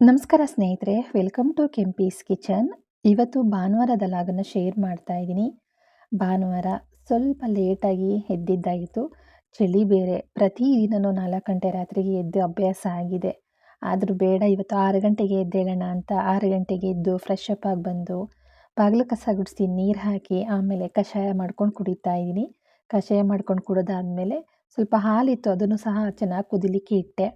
ನಮಸ್ಕಾರ ಸ್ನೇಹಿತರೆ welcome to Kempee's kitchen ಇವತ್ತು ಭಾನುವಾರದ ಲಾಗನ್ನು ಶೇರ್ ಮಾಡ್ತಾ ಇದ್ದೀನಿ. ಭಾನುವಾರ ಸ್ವಲ್ಪ ಲೇಟಾಗಿ ಎದ್ದಿದ್ದಾಯಿತು ಚಳಿ ಬೇರೆ. ಪ್ರತಿದಿನನೂ ನಾಲ್ಕು ಗಂಟೆ ರಾತ್ರಿಗೆ ಎದ್ದು ಅಭ್ಯಾಸ ಆಗಿದೆ. ಆದರೂ ಬೇಡ, ಇವತ್ತು ಆರು ಗಂಟೆಗೆ ಎದ್ದೇಳೋಣ ಅಂತ ಆರು ಗಂಟೆಗೆ ಎದ್ದು ಫ್ರೆಶ್ ಅಪ್ ಆಗಿ ಬಂದು ಬಾಗಿಲು ಕಸ ಗುಡಿಸಿ ನೀರು ಹಾಕಿ ಆಮೇಲೆ ಕಷಾಯ ಮಾಡ್ಕೊಂಡು ಕುಡಿತಾ ಇದ್ದೀನಿ. ಕಷಾಯ ಮಾಡ್ಕೊಂಡು ಕುಡಿದಾದ್ಮೇಲೆ ಸ್ವಲ್ಪ ಹಾಲಿತ್ತು, ಅದನ್ನು ಸಹ ಚೆನ್ನಾಗಿ ಕುದಿಲಿಕ್ಕೆ ಇಟ್ಟೆ.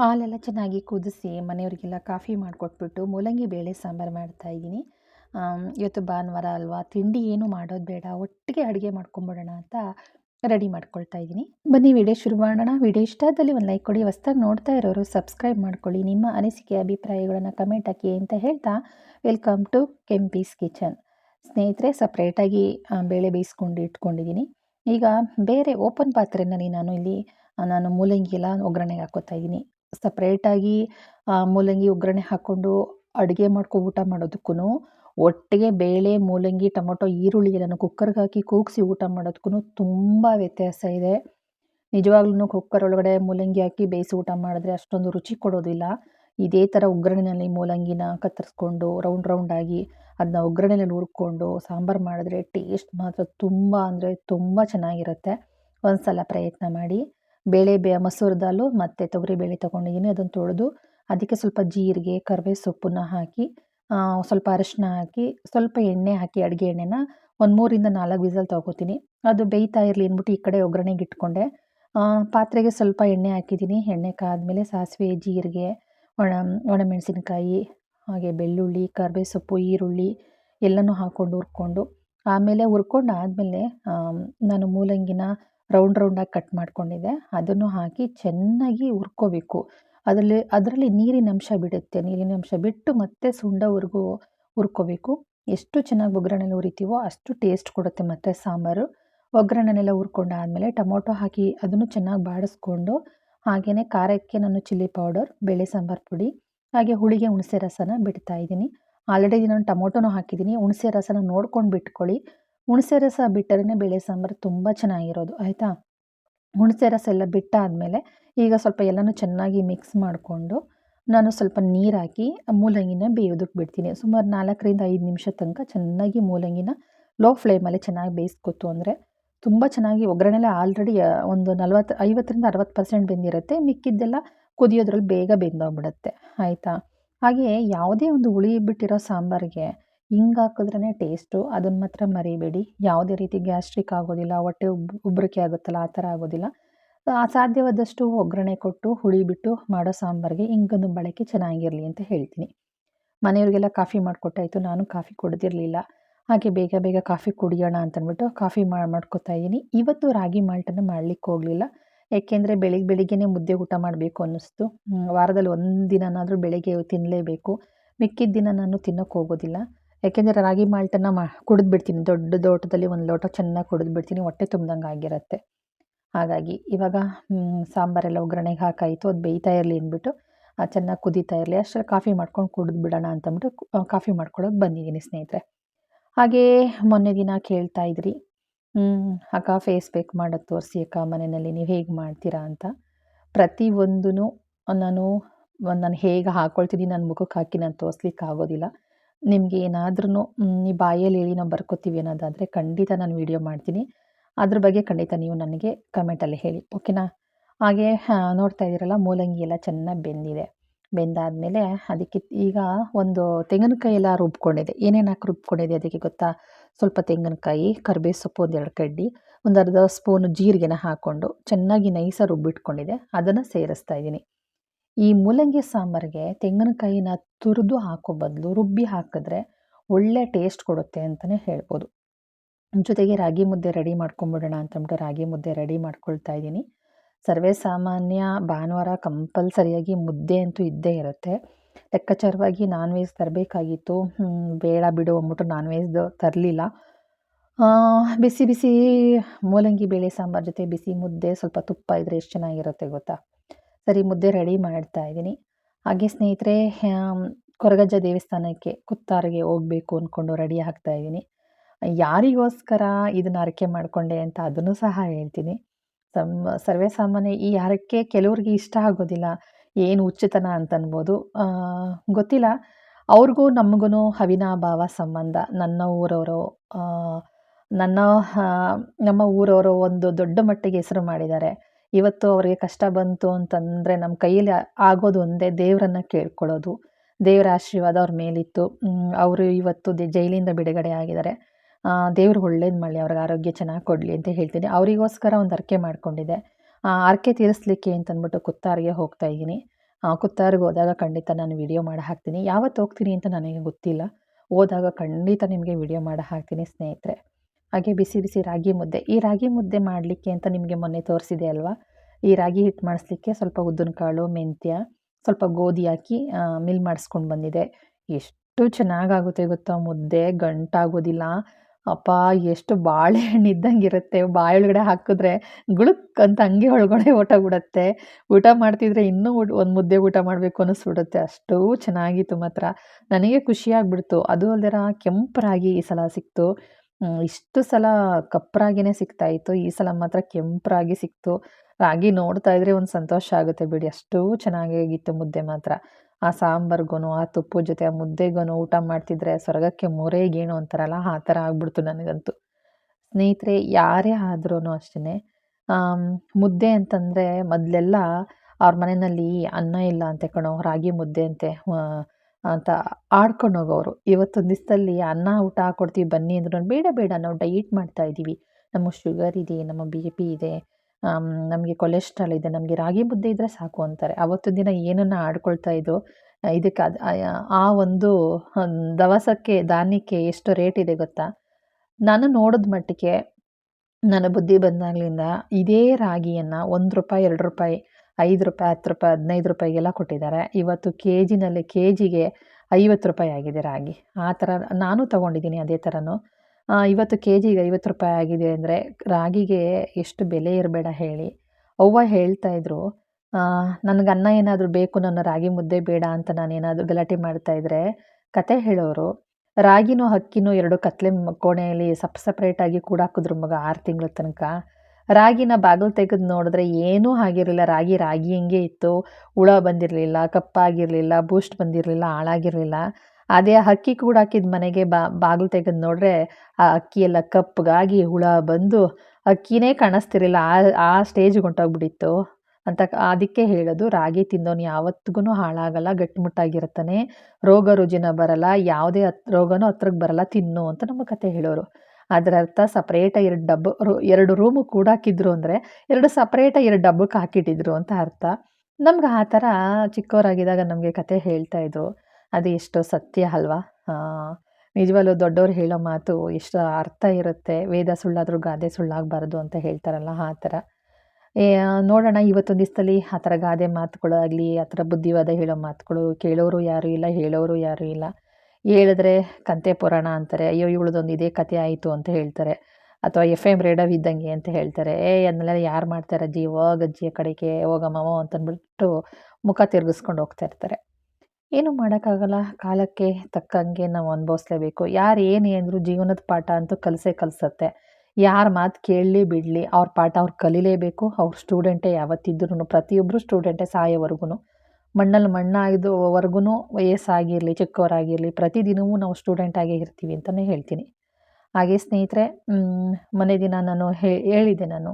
ಹಾಲೆಲ್ಲ ಚೆನ್ನಾಗಿ ಕುದಿಸಿ ಮನೆಯವರಿಗೆಲ್ಲ ಕಾಫಿ ಮಾಡಿಕೊಟ್ಬಿಟ್ಟು ಮೂಲಂಗಿ ಬೇಳೆ ಸಾಂಬಾರು ಮಾಡ್ತಾಯಿದ್ದೀನಿ ಇವತ್ತು ಭಾನುವಾರ ಅಲ್ವಾ? ತಿಂಡಿ ಏನು ಮಾಡೋದು ಬೇಡ. ಒಟ್ಟಿಗೆ ಅಡುಗೆ ಮಾಡ್ಕೊಂಬಿಡೋಣ ಅಂತ ರೆಡಿ ಮಾಡ್ಕೊಳ್ತಾ ಇದ್ದೀನಿ. ಬನ್ನಿ ವಿಡಿಯೋ ಶುರು ಮಾಡೋಣ. ವಿಡಿಯೋ ಇಷ್ಟ ಆದಲ್ಲಿ ಒಂದು ಲೈಕ್ ಕೊಡಿ. ಹೊಸ್ದಾಗಿ ನೋಡ್ತಾ ಇರೋರು ಸಬ್ಸ್ಕ್ರೈಬ್ ಮಾಡ್ಕೊಳ್ಳಿ. ನಿಮ್ಮ ಅನಿಸಿಕೆ, ಅಭಿಪ್ರಾಯಗಳನ್ನು ಕಮೆಂಟ್ ಹಾಕಿ ಅಂತ ಹೇಳ್ತಾ ವೆಲ್ಕಮ್ ಟು ಕೆಂಪೀಸ್ ಕಿಚನ್. ಸ್ನೇಹಿತರೆ, ಸಪ್ರೇಟಾಗಿ ಬೇಳೆ ಬೇಯಿಸ್ಕೊಂಡು ಇಟ್ಕೊಂಡಿದ್ದೀನಿ. ಈಗ ಬೇರೆ ಓಪನ್ ಪಾತ್ರೆನಲ್ಲಿ ನಾನು ಇಲ್ಲಿ ನಾನು ಮೂಲಂಗಿ ಎಲ್ಲ ಒಗ್ಗರಣೆಗೆ ಹಾಕೋತಾ ಇದ್ದೀನಿ. ಸಪ್ರೇಟಾಗಿ ಮೂಲಂಗಿ, ಒಗ್ಗರಣೆ ಹಾಕ್ಕೊಂಡು ಅಡುಗೆ ಮಾಡ್ಕೊ ಊಟ ಮಾಡೋದಕ್ಕೂ ಒಟ್ಟಿಗೆ ಬೇಳೆ, ಮೂಲಂಗಿ, ಟೊಮೊಟೊ, ಈರುಳ್ಳಿ ಎಲ್ಲನೂ ಕುಕ್ಕರ್ಗೆ ಹಾಕಿ ಕೂಗಿಸಿ ಊಟ ಮಾಡೋದಕ್ಕೂ ತುಂಬ ವ್ಯತ್ಯಾಸ ಇದೆ. ನಿಜವಾಗ್ಲೂ ಕುಕ್ಕರ್ ಒಳಗಡೆ ಮೂಲಂಗಿ ಹಾಕಿ ಬೇಯಿಸಿ ಊಟ ಮಾಡಿದ್ರೆ ಅಷ್ಟೊಂದು ರುಚಿ ಕೊಡೋದಿಲ್ಲ. ಇದೇ ಥರ ಒಗ್ಗರಣೆಯಲ್ಲಿ ಮೂಲಂಗಿನ ಕತ್ತರಿಸ್ಕೊಂಡು ರೌಂಡ್ ರೌಂಡಾಗಿ ಅದನ್ನ ಒಗ್ಗರಣೆಯಲ್ಲಿ ಹುರ್ಕೊಂಡು ಸಾಂಬಾರು ಮಾಡಿದ್ರೆ ಟೇಸ್ಟ್ ಮಾತ್ರ ತುಂಬ ಅಂದರೆ ತುಂಬ ಚೆನ್ನಾಗಿರುತ್ತೆ. ಒಂದು ಸಲ ಪ್ರಯತ್ನ ಮಾಡಿ. ಬೇಳೆ ಬೇ, ಮೊಸರು ದಾಲು ಮತ್ತು ತೊಗರಿಬೇಳೆ ತೊಗೊಂಡಿದ್ದೀನಿ ಅದನ್ನು ತೊಳೆದು ಅದಕ್ಕೆ ಸ್ವಲ್ಪ ಜೀರಿಗೆ ಕರಿಬೇವು ಸೊಪ್ಪನ್ನ ಹಾಕಿ ಸ್ವಲ್ಪ ಅರಶಿನ ಹಾಕಿ, ಸ್ವಲ್ಪ ಎಣ್ಣೆ ಹಾಕಿ, ಅಡುಗೆ ಎಣ್ಣೆನ ಒಂದು ಮೂರಿಂದ ನಾಲ್ಕು ವಿಸಲ್ ತೊಗೋತೀನಿ. ಅದು ಬೇಯ್ತಾ ಇರಲಿ ಅಂದ್ಬಿಟ್ಟು ಈ ಕಡೆ ಒಗ್ಗರಣೆಗೆ ಇಟ್ಕೊಂಡೆ. ಪಾತ್ರೆಗೆ ಸ್ವಲ್ಪ ಎಣ್ಣೆ ಹಾಕಿದ್ದೀನಿ ಎಣ್ಣೆ ಕಾದ್ಮೇಲೆ ಸಾಸಿವೆ, ಜೀರಿಗೆ, ಒಣ, ಒಣಮೆಣಸಿನ್ಕಾಯಿ, ಹಾಗೆ ಬೆಳ್ಳುಳ್ಳಿ ಕರ್ಬೇ ಸೊಪ್ಪು, ಈರುಳ್ಳಿ ಎಲ್ಲನೂ ಹಾಕ್ಕೊಂಡು ಹುರ್ಕೊಂಡು, ಆಮೇಲೆ ಹುರ್ಕೊಂಡು ಆದಮೇಲೆ ನಾನು ಮೂಲಂಗಿನ ರೌಂಡ್ ರೌಂಡಾಗಿ ಕಟ್ ಮಾಡ್ಕೊಂಡಿದೆ. ಅದನ್ನು ಹಾಕಿ ಚೆನ್ನಾಗಿ ಹುರ್ಕೋಬೇಕು. ಅದರಲ್ಲಿ ಅದರಲ್ಲಿ ನೀರಿನ ಅಂಶ ಬಿಡುತ್ತೆ. ನೀರಿನ ಅಂಶ ಬಿಟ್ಟು ಮತ್ತೆ ಸುಂಡವರೆಗೂ ಹುರ್ಕೋಬೇಕು. ಎಷ್ಟು ಚೆನ್ನಾಗಿ ಒಗ್ಗರಣೆಲಿ ಹುರಿತೀವೋ ಅಷ್ಟು ಟೇಸ್ಟ್ ಕೊಡುತ್ತೆ ಮತ್ತೆ ಸಾಂಬಾರು. ಒಗ್ಗರಣೆನೆಲ್ಲ ಹುರ್ಕೊಂಡಾದಮೇಲೆ ಟೊಮೊಟೊ ಹಾಕಿ ಅದನ್ನು ಚೆನ್ನಾಗಿ ಬಾಡಿಸ್ಕೊಂಡು ಹಾಗೆಯೇ ಖಾರಕ್ಕೆ ನಾನು ಚಿಲ್ಲಿ ಪೌಡರ್, ಬೇಳೆ ಸಾಂಬಾರು ಪುಡಿ, ಹಾಗೆ ಹುಳಿಗೆ ಹುಣಸೆ ರಸನ ಬಿಡ್ತಾ ಇದ್ದೀನಿ. ಆಲ್ರೆಡಿ ನಾನು ಟೊಮೊಟೊನೂ ಹಾಕಿದ್ದೀನಿ. ಹುಣಸೆ ರಸನ ನೋಡ್ಕೊಂಡು ಬಿಟ್ಕೊಳ್ಳಿ. ಹುಣಸೆ ರಸ ಬಿಟ್ಟರೇ ಬೇಳೆ ಸಾಂಬಾರು ತುಂಬ ಚೆನ್ನಾಗಿರೋದು, ಆಯಿತಾ? ಹುಣಸೆ ರಸ ಎಲ್ಲ ಬಿಟ್ಟಾದಮೇಲೆ ಈಗ ಸ್ವಲ್ಪ ಎಲ್ಲನೂ ಚೆನ್ನಾಗಿ ಮಿಕ್ಸ್ ಮಾಡಿಕೊಂಡು ನಾನು ಸ್ವಲ್ಪ ನೀರು ಹಾಕಿ ಮೂಲಂಗಿನ ಬೇಯೋದಕ್ಕೆ ಬಿಡ್ತೀನಿ. ಸುಮಾರು ನಾಲ್ಕರಿಂದ ಐದು ನಿಮಿಷ ತನಕ ಚೆನ್ನಾಗಿ ಮೂಲಂಗಿನ ಲೋ ಫ್ಲೇಮಲ್ಲಿ ಚೆನ್ನಾಗಿ ಬೇಯಿಸ್ಕೊತು ಅಂದರೆ ತುಂಬ ಚೆನ್ನಾಗಿ ಒಗ್ಗರಣೆಲ್ಲ ಆಲ್ರೆಡಿ ಒಂದು ನಲ್ವತ್ತು, ಐವತ್ತರಿಂದ ಅರವತ್ತು ಪರ್ಸೆಂಟ್ ಬೆಂದಿರುತ್ತೆ. ಮಿಕ್ಕಿದ್ದೆಲ್ಲ ಕುದಿಯೋದ್ರಲ್ಲಿ ಬೇಗ ಬೆಂದೋಗ್ಬಿಡುತ್ತೆ, ಆಯಿತಾ? ಹಾಗೆಯೇ ಯಾವುದೇ ಒಂದು ಹುಳಿ ಬಿಟ್ಟಿರೋ ಸಾಂಬಾರಿಗೆ ಹಿಂಗೆ ಹಾಕಿದ್ರೇ ಟೇಸ್ಟು ಅದನ್ನು ಮಾತ್ರ ಮರಿಬೇಡಿ. ಯಾವುದೇ ರೀತಿ ಗ್ಯಾಸ್ಟ್ರಿಕ್ ಆಗೋದಿಲ್ಲ, ಹೊಟ್ಟೆ ಉಬ್ ಉಬ್ಬರಿಕೆ ಆಗುತ್ತಲ್ಲ, ಆ ಥರ ಆಗೋದಿಲ್ಲ. ಸಾಧ್ಯವಾದಷ್ಟು ಒಗ್ಗರಣೆ ಕೊಟ್ಟು ಹುಳಿ ಬಿಟ್ಟು ಮಾಡೋ ಸಾಂಬಾರಿಗೆ ಹಿಂಗನ್ನು ಬಳಕೆ ಚೆನ್ನಾಗಿರಲಿ ಅಂತ ಹೇಳ್ತೀನಿ. ಮನೆಯವ್ರಿಗೆಲ್ಲ ಕಾಫಿ ಮಾಡಿಕೊಟ್ಟಾಯಿತು, ನಾನು ಕಾಫಿ ಕುಡ್ದಿರಲಿಲ್ಲ. ಹಾಗೆ ಬೇಗ ಬೇಗ ಕಾಫಿ ಕುಡಿಯೋಣ ಅಂತಂದ್ಬಿಟ್ಟು ಕಾಫಿ ಮಾಡಿ ಮಾಡ್ಕೊತಾ ಇದ್ದೀನಿ. ಇವತ್ತು ರಾಗಿ ಮಾಲ್ಟನ್ನು ಮಾಡಲಿಕ್ಕೆ ಹೋಗಲಿಲ್ಲ. ಏಕೆಂದರೆ ಬೆಳಿಗ್ಗೆ ಬೆಳಿಗ್ಗೆನೇ ಮುದ್ದೆ ಊಟ ಮಾಡಬೇಕು ಅನ್ನಿಸ್ತು. ವಾರದಲ್ಲಿ ಒಂದು ದಿನನಾದರೂ ಬೆಳಗ್ಗೆ ತಿನ್ನಲೇಬೇಕು ಮಿಕ್ಕಿದ ದಿನ ನಾನು ತಿನ್ನೋಕ್ಕೆ ಹೋಗೋದಿಲ್ಲ. ಯಾಕೆಂದರೆ ರಾಗಿ ಮಾಲ್ಟನ್ನು ಮಾ, ಕುಡಿದ್ಬಿಡ್ತೀನಿ. ದೊಡ್ಡ ಲೋಟದಲ್ಲಿ ಒಂದು ಲೋಟ ಚೆನ್ನಾಗಿ ಕುಡಿದ್ಬಿಡ್ತೀನಿ. ಹೊಟ್ಟೆ ತುಂಬ್ದಂಗೆ ಆಗಿರುತ್ತೆ. ಹಾಗಾಗಿ ಇವಾಗ ಸಾಂಬಾರೆಲ್ಲ ಒಗ್ಗರಣೆಗೆ ಹಾಕಾಯಿತು. ಅದು ಬೇಯ್ತಾ ಇರಲಿ ಅಂದ್ಬಿಟ್ಟು ಚೆನ್ನಾಗಿ ಕುದೀತಾ ಇರಲಿ. ಅಷ್ಟರಲ್ಲಿ ಕಾಫಿ ಮಾಡ್ಕೊಂಡು ಕುಡಿದು ಬಿಡೋಣ ಅಂತಂದ್ಬಿಟ್ಟು ಕಾಫಿ ಮಾಡ್ಕೊಳ್ಳೋಕೆ ಬಂದಿದ್ದೀನಿ ಸ್ನೇಹಿತರೆ. ಹಾಗೇ ಮೊನ್ನೆ ದಿನ ಕೇಳ್ತಾ ಇದ್ರಿ ಅಕ್ಕ ಫೇಸ್ ಬೇಕ್ ಮಾಡೋದು ತೋರಿಸಿ ಅಕ್ಕ ಮನೆಯಲ್ಲಿ ನೀವು ಹೇಗೆ ಮಾಡ್ತೀರಾ ಅಂತ. ಪ್ರತಿಯೊಂದೂ ನಾನು ನಾನು ಹೇಗೆ ಹಾಕ್ಕೊಳ್ತೀನಿ ನನ್ನ ಮುಖಕ್ಕೆ ಹಾಕಿ ನಾನು ತೋರಿಸ್ಲಿಕ್ಕೆ ಆಗೋದಿಲ್ಲ ನಿಮಗೆ ಏನಾದ್ರೂ ಈ ಬಾಯಲ್ಲಿ ಹೇಳಿ ನಾವು ಬರ್ಕೋತೀವಿ ಅನ್ನೋದಾದರೆ ಖಂಡಿತ ನಾನು ವಿಡಿಯೋ ಮಾಡ್ತೀನಿ. ಅದ್ರ ಬಗ್ಗೆ ಖಂಡಿತ ನೀವು ನನಗೆ ಕಮೆಂಟಲ್ಲಿ ಹೇಳಿ ಓಕೆನಾ ಹಾಗೆ ನೋಡ್ತಾ ಇದ್ದೀರಲ್ಲ, ಮೂಲಂಗಿ ಎಲ್ಲ ಚೆನ್ನಾಗಿ ಬೆಂದಿದೆ. ಬೆಂದಾದಮೇಲೆ ಅದಕ್ಕೆ ಈಗ ಒಂದು ತೆಂಗಿನಕಾಯಿ ಎಲ್ಲ ರುಬ್ಕೊಂಡಿದೆ. ಏನೇನು ಹಾಕಿ ರುಬ್ಕೊಂಡಿದೆ ಅದಕ್ಕೆ ಗೊತ್ತಾ? ಸ್ವಲ್ಪ ತೆಂಗಿನಕಾಯಿ ಕರಿಬೇವು ಸೊಪ್ಪು ಒಂದು ಎರಡು ಕಡ್ಡಿ, ಒಂದು ಅರ್ಧ ಸ್ಪೂನು ಜೀರಿಗೆನ ಹಾಕ್ಕೊಂಡು ಚೆನ್ನಾಗಿ ನೈಸಾಗಿ ರುಬ್ಬಿಟ್ಕೊಂಡಿದೆ. ಅದನ್ನು ಸೇರಿಸ್ತಾ ಇದ್ದೀನಿ. ಈ ಮೂಲಂಗಿ ಸಾಂಬಾರಿಗೆ ತೆಂಗಿನಕಾಯಿನ ತುರಿದು ಹಾಕೋ ಬದಲು ರುಬ್ಬಿ ಹಾಕಿದ್ರೆ ಒಳ್ಳೆ ಟೇಸ್ಟ್ ಕೊಡುತ್ತೆ ಅಂತಲೇ ಹೇಳ್ಬೋದು. ಜೊತೆಗೆ ರಾಗಿ ಮುದ್ದೆ ರೆಡಿ ಮಾಡ್ಕೊಂಬಿಡೋಣ ಅಂತಂದ್ಬಿಟ್ಟು ರಾಗಿ ಮುದ್ದೆ ರೆಡಿ ಮಾಡ್ಕೊಳ್ತಾ ಇದ್ದೀನಿ. ಸರ್ವೇ ಸಾಮಾನ್ಯ ಭಾನುವಾರ ಕಂಪಲ್ಸರಿಯಾಗಿ ಮುದ್ದೆ ಅಂತೂ ಇದ್ದೇ ಇರುತ್ತೆ. ಲೆಕ್ಕಾಚಾರವಾಗಿ ನಾನ್ ವೆಜ್ ತರಬೇಕಾಗಿತ್ತು ಬೇಡ ಬಿಡು ಅಂದ್ಬಿಟ್ಟು ನಾನ್ ವೆಜ್ದು ತರಲಿಲ್ಲ. ಬಿಸಿ ಬಿಸಿ ಮೂಲಂಗಿ ಬೇಳೆ ಸಾಂಬಾರು ಜೊತೆ ಬಿಸಿ ಮುದ್ದೆ ಸ್ವಲ್ಪ ತುಪ್ಪ ಇದ್ದರೆ ಎಷ್ಟು ಚೆನ್ನಾಗಿರುತ್ತೆ ಗೊತ್ತಾ? ಸರಿ ಮುದ್ದೆ ರೆಡಿ ಮಾಡ್ತಾ ಇದ್ದೀನಿ. ಹಾಗೆ ಸ್ನೇಹಿತರೆ ಕೊರಗಜ್ಜ ದೇವಸ್ಥಾನಕ್ಕೆ ಕುತ್ತಾರಿಗೆ ಹೋಗಬೇಕು ಅಂದ್ಕೊಂಡು ರೆಡಿ ಆಗ್ತಾ ಇದ್ದೀನಿ. ಯಾರಿಗೋಸ್ಕರ ಇದನ್ನು ಹರಕೆ ಮಾಡಿಕೊಂಡೆ ಅಂತ ಅದನ್ನು ಸಹ ಹೇಳ್ತೀನಿ. ಸಮ್ ಸರ್ವೇ ಸಾಮಾನ್ಯ ಈ ಹರಕೆ ಕೆಲವ್ರಿಗೆ ಇಷ್ಟ ಆಗೋದಿಲ್ಲ. ಏನು ಉಚಿತನ ಅಂತ ಅನ್ಬೋದು. ಆ, ಗೊತ್ತಿಲ್ಲ. ಅವ್ರಿಗೂ ನಮಗೂ ಅವಿನಾಭಾವ ಸಂಬಂಧ. ನನ್ನ ಊರವರು ನನ್ನ ನಮ್ಮ ಊರವರು ಒಂದು ದೊಡ್ಡ ಮಟ್ಟಿಗೆ ಹೆಸರು ಮಾಡಿದ್ದಾರೆ. ಇವತ್ತು ಅವರಿಗೆ ಕಷ್ಟ ಬಂತು ಅಂತಂದರೆ ನಮ್ಮ ಕೈಯಲ್ಲಿ ಆಗೋದು ಒಂದೇ ದೇವರನ್ನ ಕೇಳ್ಕೊಳ್ಳೋದು. ದೇವರ ಆಶೀರ್ವಾದ ಅವ್ರ ಮೇಲಿತ್ತು. ಅವರು ಇವತ್ತು ಜೈಲಿಂದ ಬಿಡುಗಡೆ ಆಗಿದ್ದಾರೆ. ದೇವ್ರು ಒಳ್ಳೇದು ಮಾಡಲಿ, ಅವ್ರಿಗೆ ಆರೋಗ್ಯ ಚೆನ್ನಾಗಿ ಕೊಡಲಿ ಅಂತ ಹೇಳ್ತೀನಿ. ಅವರಿಗೋಸ್ಕರ ಒಂದು ಅರ್ಕೆ ಮಾಡ್ಕೊಂಡಿದ್ದೆ ಅರ್ಕೆ ತೀರಿಸ್ಲಿಕ್ಕೆ ಅಂತಂದ್ಬಿಟ್ಟು ಕುತ್ತಾರಿಗೆ ಹೋಗ್ತಾ ಇದ್ದೀನಿ. ಕುತ್ತಾರಿಗೆ ಹೋದಾಗ ಖಂಡಿತ ನಾನು ವಿಡಿಯೋ ಮಾಡಿ ಹಾಕ್ತೀನಿ. ಯಾವತ್ತು ಹೋಗ್ತೀನಿ ಅಂತ ನನಗೆ ಗೊತ್ತಿಲ್ಲ. ಹೋದಾಗ ಖಂಡಿತ ನಿಮಗೆ ವಿಡಿಯೋ ಮಾಡಿ ಹಾಕ್ತೀನಿ ಸ್ನೇಹಿತರೆ. ಹಾಗೆ ಬಿಸಿ ಬಿಸಿ ರಾಗಿ ಮುದ್ದೆ. ಈ ರಾಗಿ ಮುದ್ದೆ ಮಾಡಲಿಕ್ಕೆ ಅಂತ ನಿಮಗೆ ಮೊನ್ನೆ ತೋರಿಸಿದೆ ಅಲ್ವಾ? ಈ ರಾಗಿ ಹಿಟ್ಟು ಮಾಡಿಸ್ಲಿಕ್ಕೆ ಸ್ವಲ್ಪ ಉದ್ದಿನ ಕಾಳು ಮೆಂತ್ಯ, ಸ್ವಲ್ಪ ಗೋಧಿ ಹಾಕಿ ಮಿಲ್ ಮಾಡಿಸ್ಕೊಂಡು ಬಂದಿದೆ. ಎಷ್ಟು ಚೆನ್ನಾಗಾಗುತ್ತೆ ಗೊತ್ತಾ ಮುದ್ದೆ? ಗಂಟಾಗೋದಿಲ್ಲ. ಅಪ್ಪ, ಎಷ್ಟು ಬಾಳೆಹಣ್ಣು ಇದ್ದಂಗೆ ಇರುತ್ತೆ ಬಾಯೊಳಗಡೆ ಹಾಕಿದ್ರೆ ಗುಳುಕ್ ಅಂತ ಹಂಗೆ ಒಳಗಡೆ ಬಿಡುತ್ತೆ. ಊಟ ಮಾಡ್ತಿದ್ರೆ ಇನ್ನೂ ಒಂದು ಮುದ್ದೆ ಊಟ ಮಾಡಬೇಕು ಅನ್ನಿಸ್ಬಿಡುತ್ತೆ ಅಷ್ಟು ಚೆನ್ನಾಗಿತ್ತು ಮಾತ್ರ. ನನಗೆ ಖುಷಿಯಾಗಿಬಿಡ್ತು ಅದು ಅಲ್ದಿರ ಕೆಂಪು ರಾಗಿ ಈ ಸಲ ಸಿಕ್ತು. ಇಷ್ಟು ಸಲ ಕಪ್ಪರಾಗಿನೇ ಸಿಗ್ತಾ ಇತ್ತು. ಈ ಸಲ ಮಾತ್ರ ಕೆಂಪು ರಾಗಿ ಸಿಕ್ತು. ರಾಗಿ ನೋಡ್ತಾ ಇದ್ರೆ ಒಂದು ಸಂತೋಷ ಆಗುತ್ತೆ ಬಿಡಿ. ಅಷ್ಟು ಚೆನ್ನಾಗಿತ್ತು ಮುದ್ದೆ ಮಾತ್ರ. ಆ ಸಾಂಬಾರ್ಗೂ ಆ ತುಪ್ಪದ ಜೊತೆ ಆ ಮುದ್ದೆಗೂ ಊಟ ಮಾಡ್ತಿದ್ರೆ ಸ್ವರ್ಗಕ್ಕೆ ಮೊರೆಗೇನು ಅಂತಾರಲ್ಲ, ಆ ಥರ ಆಗ್ಬಿಡ್ತು ನನಗಂತೂ. ಸ್ನೇಹಿತರೆ, ಯಾರೇ ಆದ್ರೂ ಅಷ್ಟೇ ಮುದ್ದೆ ಅಂತಂದರೆ ಮೊದಲೆಲ್ಲ ಅವ್ರ ಮನೆಯಲ್ಲಿ ಅನ್ನ ಇಲ್ಲ ಅಂತೆ ಕಣೋ, ರಾಗಿ ಮುದ್ದೆ ಅಂತೆ ಅಂತ ಆಡ್ಕೊಂಡು ಹೋಗೋರು. ಇವತ್ತೊಂದು ದಿವಸದಲ್ಲಿ ಅನ್ನ, ಊಟ ಹಾಕ್ಕೊಡ್ತೀವಿ ಬನ್ನಿ ಅಂದ್ರು ಬೇಡ ಬೇಡ, ನಾವು ಡಯಟ್ ಮಾಡ್ತಾ ಇದ್ದೀವಿ. ನಮಗೆ ಶುಗರ್ ಇದೆ, ನಮ್ಮ ಬಿ ಪಿ ಇದೆ ನಮಗೆ ಕೊಲೆಸ್ಟ್ರಾಲ್ ಇದೆ, ನಮಗೆ ರಾಗಿ ಮುದ್ದೆ ಇದ್ದರೆ ಸಾಕು ಅಂತಾರೆ. ಅವತ್ತು ದಿನ ಏನನ್ನು ಆಡ್ಕೊಳ್ತಾ ಇದ್ದು ಇದಕ್ಕೆ ಅದು, ಆ ಒಂದು ದವಸಕ್ಕೆ, ಧಾನ್ಯಕ್ಕೆ ಎಷ್ಟು ರೇಟ್ ಇದೆ ಗೊತ್ತಾ? ನಾನು ನೋಡಿದ ಮಟ್ಟಿಗೆ, ನನ್ನ ಬುದ್ಧಿ ಬಂದಾಗಲಿಂದ ಇದೇ ರಾಗಿಯನ್ನು ಒಂದು ರೂಪಾಯಿ, ಎರಡು ರೂಪಾಯಿ ಐದು ರೂಪಾಯಿ, ಹತ್ತು ರೂಪಾಯಿ, ಹದಿನೈದು ರೂಪಾಯಿಗೆಲ್ಲ ಕೊಟ್ಟಿದ್ದಾರೆ. ಇವತ್ತು ಕೆ ಜಿನಲ್ಲಿ ಕೆ ಜಿಗೆ ಐವತ್ತು ರೂಪಾಯಿ ಆಗಿದೆ ರಾಗಿ. ಆ ಥರ ನಾನು ತೊಗೊಂಡಿದ್ದೀನಿ ಅದೇ ಥರನೂ. ಇವತ್ತು ಕೆ ಜಿಗೆ ಐವತ್ತು ರೂಪಾಯಿ ಆಗಿದೆ ಅಂದರೆ ರಾಗಿಗೆ ಎಷ್ಟು ಬೆಲೆ ಇರಬೇಡ ಹೇಳಿ. ಅವ್ವ ಹೇಳ್ತಾಯಿದ್ರು ನನಗೆ ಅನ್ನ ಏನಾದರೂ ಬೇಕು, ನನ್ನ ರಾಗಿ ಮುದ್ದೆ ಬೇಡ ಅಂತ ನಾನು ಏನಾದರೂ ಗಲಾಟೆ ಮಾಡ್ತಾಯಿದ್ರೆ ಕತೆ ಹೇಳೋರು, ರಾಗಿನೂ ಅಕ್ಕಿನೂ ಎರಡು ಕತ್ಲೆ ಕೋಣೆಯಲ್ಲಿ ಸಪ್ ಸಪ್ರೇಟಾಗಿ ಕೂಡಾಕಿದ್ರು ಮಗ ಆರು ತಿಂಗಳ ತನಕ. ರಾಗಿನ ಬಾಗಿಲು ತೆಗೆದು ನೋಡಿದ್ರೆ ಏನೂ ಆಗಿರಲಿಲ್ಲ. ರಾಗಿ ರಾಗಿ ಹೆಂಗೆ ಇತ್ತು. ಹುಳ ಬಂದಿರಲಿಲ್ಲ, ಕಪ್ಪಾಗಿರಲಿಲ್ಲ, ಬೂಸ್ಟ್ ಬಂದಿರಲಿಲ್ಲ, ಹಾಳಾಗಿರಲಿಲ್ಲ. ಅದೇ ಅಕ್ಕಿ ಕೂಡ ಹಾಕಿದ ಮನೆಗೆ ಬಾಗಿಲು ತೆಗೆದು ನೋಡಿದ್ರೆ ಆ ಅಕ್ಕಿ ಎಲ್ಲ ಕಪ್ಪಗಾಗಿ ಹುಳ ಬಂದು ಅಕ್ಕಿನೇ ಕಾಣಿಸ್ತಿರಲಿಲ್ಲ. ಆ ಆ ಸ್ಟೇಜ್ಗೆ ಹೊಂಟೋಗ್ಬಿಟ್ಟಿತ್ತು ಅಂತ ಅದಕ್ಕೆ ಹೇಳೋದು. ರಾಗಿ ತಿಂದೋನು ಯಾವತ್ತಿಗೂ ಹಾಳಾಗಲ್ಲ ಗಟ್ಟಿಮುಟ್ಟಾಗಿರ್ತಾನೆ ರೋಗ ರುಜಿನ ಬರಲ್ಲ, ಯಾವುದೇ ಹತ್, ರೋಗನೂ ಹತ್ರಕ್ಕೆ ಬರಲ್ಲ, ತಿನ್ನು ಅಂತ ನಮ್ಮ ಕತೆ ಹೇಳೋರು. ಅದರ ಅರ್ಥ ಸಪ್ರೇಟಾಗಿ ಎರಡು ಡಬ್ಬ ರು ಎರಡು ರೂಮು ಕೂಡ ಹಾಕಿದ್ರು ಅಂದರೆ ಎರಡು ಸಪ್ರೇಟಾಗಿ ಎರಡು ಡಬ್ಬಕ್ಕೆ ಹಾಕಿಟ್ಟಿದ್ರು ಅಂತ ಅರ್ಥ. ನಮ್ಗೆ ಆ ಥರ ಚಿಕ್ಕವರಾಗಿದ್ದಾಗ ನಮಗೆ ಕತೆ ಹೇಳ್ತಾ ಇದ್ರು. ಅದು ಎಷ್ಟು ಸತ್ಯ ಅಲ್ವಾ? ನಿಜವಾಗ್ಲೂ ದೊಡ್ಡವ್ರು ಹೇಳೋ ಮಾತು ಎಷ್ಟು ಅರ್ಥ ಇರುತ್ತೆ. ವೇದ ಸುಳ್ಳಾದರೂ ಗಾದೆ ಸುಳ್ಳಾಗಬಾರ್ದು ಅಂತ ಹೇಳ್ತಾರಲ್ಲ ಆ ಥರ. ಏ, ನೋಡೋಣ ಇವತ್ತೊಂದು ದಿವಸದಲ್ಲಿ ಆ ಥರ ಗಾದೆ ಮಾತುಗಳಾಗಲಿ ಆ ಥರ ಬುದ್ಧಿವಾದ ಹೇಳೋ ಮಾತುಗಳು ಕೇಳೋರು ಯಾರೂ ಇಲ್ಲ ಹೇಳೋರು ಯಾರೂ ಇಲ್ಲ. ಹೇಳಿದ್ರೆ ಕಂತೆ ಪುರಾಣ ಅಂತಾರೆ. ಅಯ್ಯೋ, ಇವಳದೊಂದು ಇದೇ ಕತೆ ಆಯಿತು ಅಂತ ಹೇಳ್ತಾರೆ. ಅಥವಾ ಎಫ್ ಎಂ ರೇಡವ್ ಇದ್ದಂಗೆ ಅಂತ ಹೇಳ್ತಾರೆ. ಏ, ಅದನ್ನೆಲ್ಲ ಯಾರು ಮಾಡ್ತಾರೆ ಅಜ್ಜಿ ಹೋಗ ಅಜ್ಜಿಯ ಕಡೆಗೆ ಹೋಗಮ್ಮವ ಅಂತಂದ್ಬಿಟ್ಟು ಮುಖ ತಿರುಗಿಸ್ಕೊಂಡು ಹೋಗ್ತಾ ಇರ್ತಾರೆ. ಏನು ಮಾಡೋಕ್ಕಾಗಲ್ಲ. ಕಾಲಕ್ಕೆ ತಕ್ಕಂಗೆ ನಾವು ಅನುಭವಿಸ್ಲೇಬೇಕು. ಯಾರು ಏನೇ ಅಂದರೂ ಜೀವನದ ಪಾಠ ಅಂತೂ ಕಲಿಸೇ ಕಲಿಸತ್ತೆ. ಯಾರ ಮಾತು ಕೇಳಲಿ ಬಿಡಲಿ. ಅವ್ರ ಪಾಠ ಅವ್ರು ಕಲಿಲೇಬೇಕು. ಅವ್ರ ಸ್ಟೂಡೆಂಟೇ ಯಾವತ್ತಿದ್ರೂ ಪ್ರತಿಯೊಬ್ಬರು ಸ್ಟೂಡೆಂಟೇ ಸಾಯೋವರೆಗೂ ಮಣ್ಣಲ್ಲಿ ಮಣ್ಣಾಗಿದ್ದವರೆಗೂ ವಯಸ್ಸಾಗಿರಲಿ, ಚಿಕ್ಕವರಾಗಿರಲಿ, ಪ್ರತಿದಿನವೂ ನಾವು ಸ್ಟೂಡೆಂಟ್ ಸ್ಟೂಡೆಂಟಾಗೇ ಇರ್ತೀವಿ ಅಂತಲೇ ಹೇಳ್ತೀನಿ. ಹಾಗೆ ಸ್ನೇಹಿತರೆ ಮನೆ ದಿನ ನಾನು ಹೇಳಿದೆ ನಾನು.